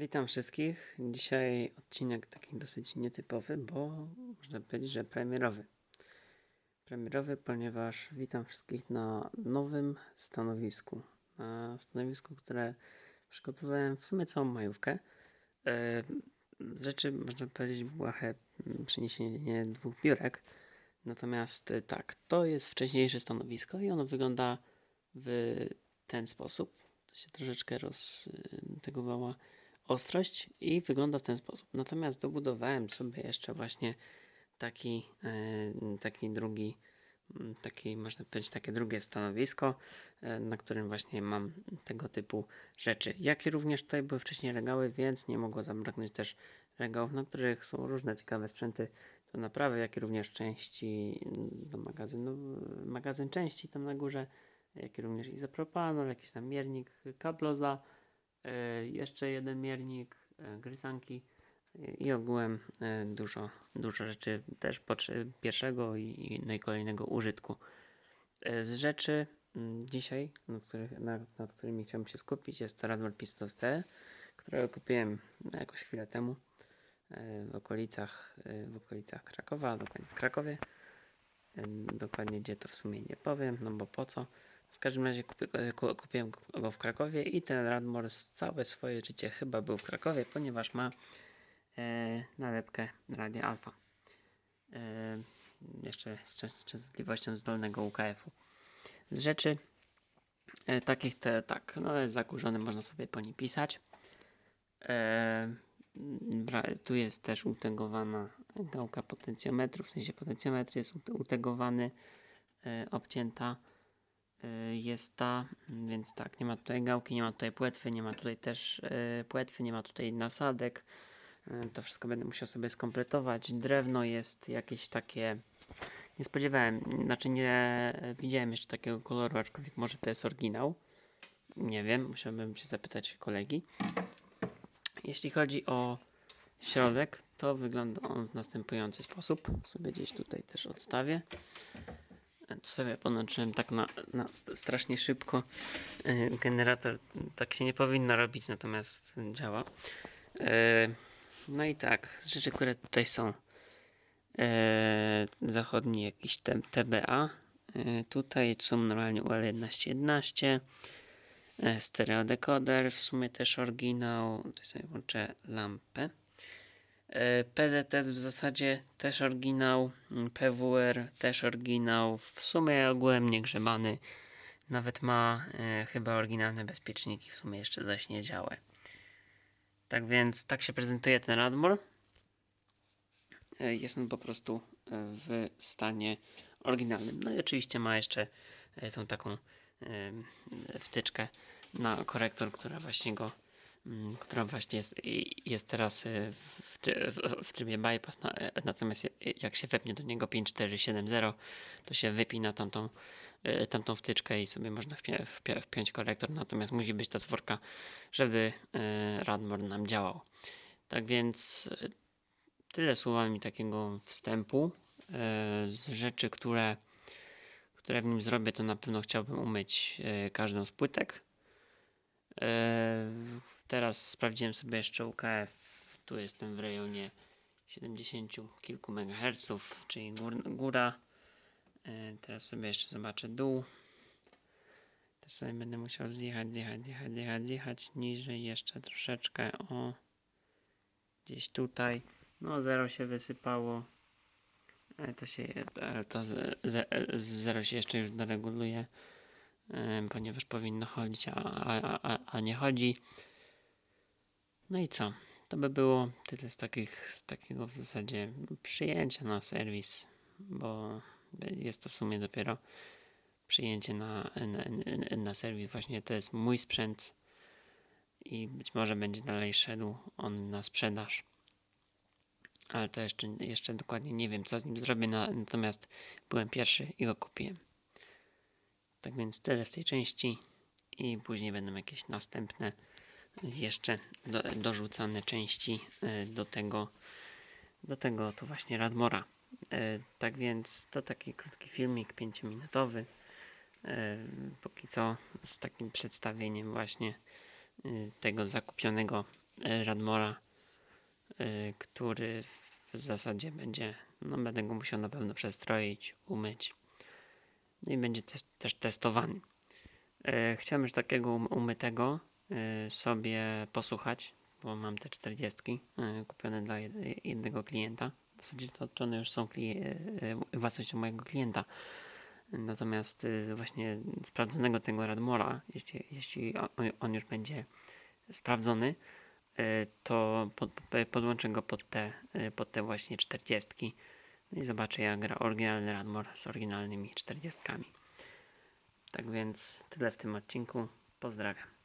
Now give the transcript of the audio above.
Witam wszystkich. Dzisiaj odcinek taki dosyć nietypowy, bo można powiedzieć, że premierowy. Premierowy, ponieważ witam wszystkich na nowym stanowisku. Na stanowisku, które przygotowałem w sumie całą majówkę. Z rzeczy, można powiedzieć, błahe m, przeniesienie dwóch biurek. Natomiast e, tak, to jest wcześniejsze stanowisko i ono wygląda w ten sposób. To się troszeczkę roztegowała ostrość i wygląda w ten sposób. Natomiast dobudowałem sobie jeszcze właśnie taki, e, taki drugi, taki można powiedzieć takie drugie stanowisko, e, na którym właśnie mam tego typu rzeczy. Jak i również tutaj były wcześniej regały, więc nie mogło zabraknąć też regałów, na których są różne ciekawe sprzęty do naprawy, jak i również części do magazynu, magazyn części tam na górze, jak i również izopropanol, jakiś tam miernik kabloza, jeszcze jeden miernik, e, gryzanki e, i ogółem e, dużo, dużo rzeczy też pierwszego i, no i kolejnego użytku. E, Z rzeczy mm, dzisiaj, nad, których, nad, nad którymi chciałbym się skupić, jest to Radmor Pistol C, którego kupiłem jakoś chwilę temu e, w okolicach, e, w okolicach Krakowa, dokładnie w Krakowie. E, Dokładnie gdzie to w sumie nie powiem, no bo po co. Każdym razie kupi, ku- kupiłem go w Krakowie i ten Radmor z całe swoje życie chyba był w Krakowie, ponieważ ma e, nalepkę Radia Alfa. E, jeszcze z częst- częstotliwością zdolnego UKF-u. Z rzeczy e, takich te, tak, no jest zakurzony, można sobie po nim pisać. E, tu jest też utegowana gałka potencjometru, w sensie potencjometr jest ute- utegowany, e, obcięta jest ta, więc tak, nie ma tutaj gałki, nie ma tutaj płetwy, nie ma tutaj też e, płetwy, nie ma tutaj nasadek. E, To wszystko będę musiał sobie skompletować. Drewno jest jakieś takie. Nie spodziewałem, znaczy nie widziałem jeszcze takiego koloru, aczkolwiek może to jest oryginał. Nie wiem, musiałbym się zapytać kolegi. Jeśli chodzi o środek, to wygląda on w następujący sposób. Sobie gdzieś tutaj też odstawię. Tu sobie podłączyłem tak na, na st- strasznie szybko. E, Generator tak się nie powinno robić, natomiast działa. E, No i tak, rzeczy, które tutaj są. E, zachodni jakiś TBA. Tutaj są normalnie UL1111. E, stereodekoder, w sumie też oryginał. Tutaj sobie włączę lampę. E, PZS w zasadzie też oryginał. mm, PWR też oryginał. W sumie ogółem niegrzebany. Nawet ma e, chyba oryginalne bezpieczniki, w sumie jeszcze zaś nie działały. Tak więc tak się prezentuje ten Radmor. E, Jest on po prostu e, w stanie oryginalnym. No i oczywiście ma jeszcze e, tą taką em, wtyczkę na korektor, która właśnie go, która właśnie jest, jest teraz e, w, w, w trybie bypass. E, natomiast jak się wepnie do niego 5470, to się wypina tamtą, e, tamtą wtyczkę i sobie można wpie, wpie, wpiąć korektor. Natomiast musi być ta sworka, żeby e, Radmor nam działał. Tak więc tyle słowami takiego wstępu. Z rzeczy, które, które w nim zrobię, to na pewno chciałbym umyć każdą z płytek. E, teraz sprawdziłem sobie jeszcze UKF. Tu jestem w rejonie 70 kilku megaherców, czyli gór, góra. E, teraz sobie jeszcze zobaczę dół. Też sobie będę musiał zjechać, zjechać, zjechać, zjechać, zjechać niżej jeszcze troszeczkę. O, gdzieś tutaj. No, zero się wysypało. Ale to się, ale to z, z, z zero się jeszcze już doreguluje, ponieważ powinno chodzić, a, a, a, a nie chodzi. No i co? To by było tyle z, takich, z takiego w zasadzie przyjęcia na serwis, bo jest to w sumie dopiero przyjęcie na, na, na serwis. Właśnie to jest mój sprzęt i być może będzie dalej szedł on na sprzedaż ale to jeszcze, jeszcze dokładnie nie wiem, co z nim zrobię, na, natomiast byłem pierwszy i go kupiłem. Tak więc tyle w tej części i później będą jakieś następne jeszcze do, dorzucane części e, do tego do tego to właśnie Radmora. E, tak więc to taki krótki filmik, 5-minutowy. E, póki co z takim przedstawieniem właśnie tego zakupionego Radmora, który w zasadzie będzie, no będę go musiał na pewno przestroić, umyć. No i będzie też, też testowany. Chciałem już takiego um- umytego sobie posłuchać, bo mam te 40 e, kupione dla jed- jednego klienta. W zasadzie to, one już są e, własnością mojego klienta. Natomiast y, właśnie sprawdzonego tego Radmora, jeśli, jeśli on, już będzie sprawdzony, y, to pod, pod- podłączę go pod te, y, pod te właśnie 40. No i zobaczę jak gra oryginalny Radmor z oryginalnymi 40. Tak więc tyle w tym odcinku. Pozdrawiam.